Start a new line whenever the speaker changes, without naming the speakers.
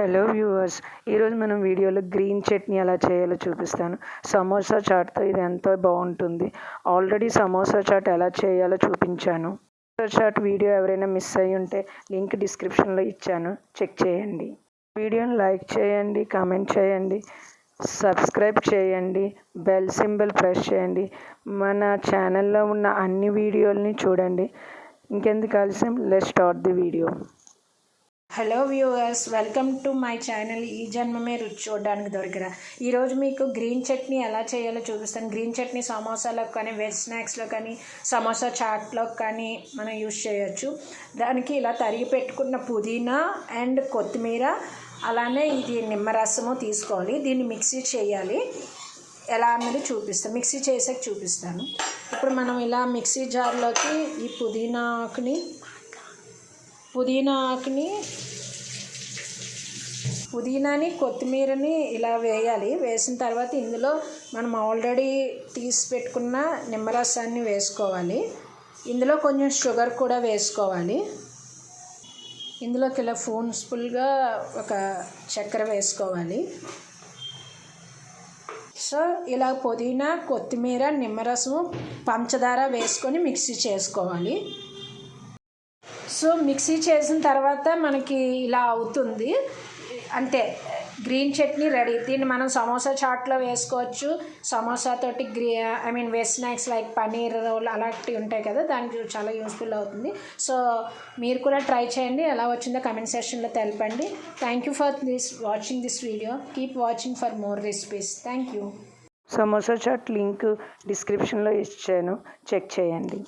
Hello viewers ఈరోజు మనం వీడియోలో గ్రీన్ చట్నీ ఎలా చేయాలో చూపిస్తాను. సమోసా చాట్తో ఇది ఎంతో బాగుంటుంది. ఆల్రెడీ సమోసా చాట్ ఎలా చేయాలో చూపించాను. సమోసా చాట్ వీడియో ఎవరైనా మిస్ అయ్యి ఉంటే లింక్ డిస్క్రిప్షన్లో ఇచ్చాను. చెక్ చేయండి. వీడియోని లైక్ చేయండి కామెంట్ చేయండి సబ్స్క్రైబ్ చేయండి బెల్ సింబల్ ప్రెస్ చేయండి. మన ఛానల్లో ఉన్న అన్ని వీడియోలని చూడండి. ఇంకెందుకు ఆలస్యం? Let start the video
hello viewers welcome to my channel ఈ జన్మమే రుచి చూడడానికి దొరికిరా. ఈరోజు మీకు గ్రీన్ చట్నీ ఎలా చేయాలో చూపిస్తాను. గ్రీన్ చట్నీ సమోసాలో కానీ వెజ్ స్నాక్స్లో కానీ సమోసా చాట్లో కానీ మనం యూస్ చేయొచ్చు. దానికి ఇలా తరిగి పెట్టుకున్న పుదీనా అండ్ కొత్తిమీర అలానే ఇది నిమ్మరసము తీసుకోవాలి. దీన్ని మిక్సీ చేయాలి. ఎలా అన్నది చూపిస్తాను. మిక్సీ చేసాక చూపిస్తాను. ఇప్పుడు మనం ఇలా మిక్సీ జార్లోకి ఈ పుదీనాకుని పుదీనా ఆకుని పుదీనాని కొత్తిమీరని ఇలా వేయాలి. వేసిన తర్వాత ఇందులో మనం ఆల్రెడీ తీసి పెట్టుకున్న నిమ్మరసాన్ని వేసుకోవాలి. ఇందులో కొంచెం షుగర్ కూడా వేసుకోవాలి. ఇందులోకి ఇలా ఫోన్ స్పూల్గా ఒక చక్కెర వేసుకోవాలి. సో ఇలా పుదీనా కొత్తిమీర నిమ్మరసము పంచదార వేసుకొని మిక్సీ చేసుకోవాలి. సో మిక్సీ చేసిన తర్వాత మనకి ఇలా అవుతుంది. అంటే గ్రీన్ చట్నీ రెడీ. దీన్ని మనం సమోసా చాట్లో వేసుకోవచ్చు. సమోసా తోటి గ్రీ I mean veg snacks like paneer roll అలాంటివి ఉంటాయి కదా దానికి చాలా యూస్ఫుల్ అవుతుంది. సో మీరు కూడా ట్రై చేయండి. ఎలా వచ్చిందో కమెంట్ సెక్షన్లో తెలపండి. Thank you for this watching this video keep watching for more recipes thank you
samosa chaat link డిస్క్రిప్షన్లో ఇచ్చాను. చెక్ చేయండి.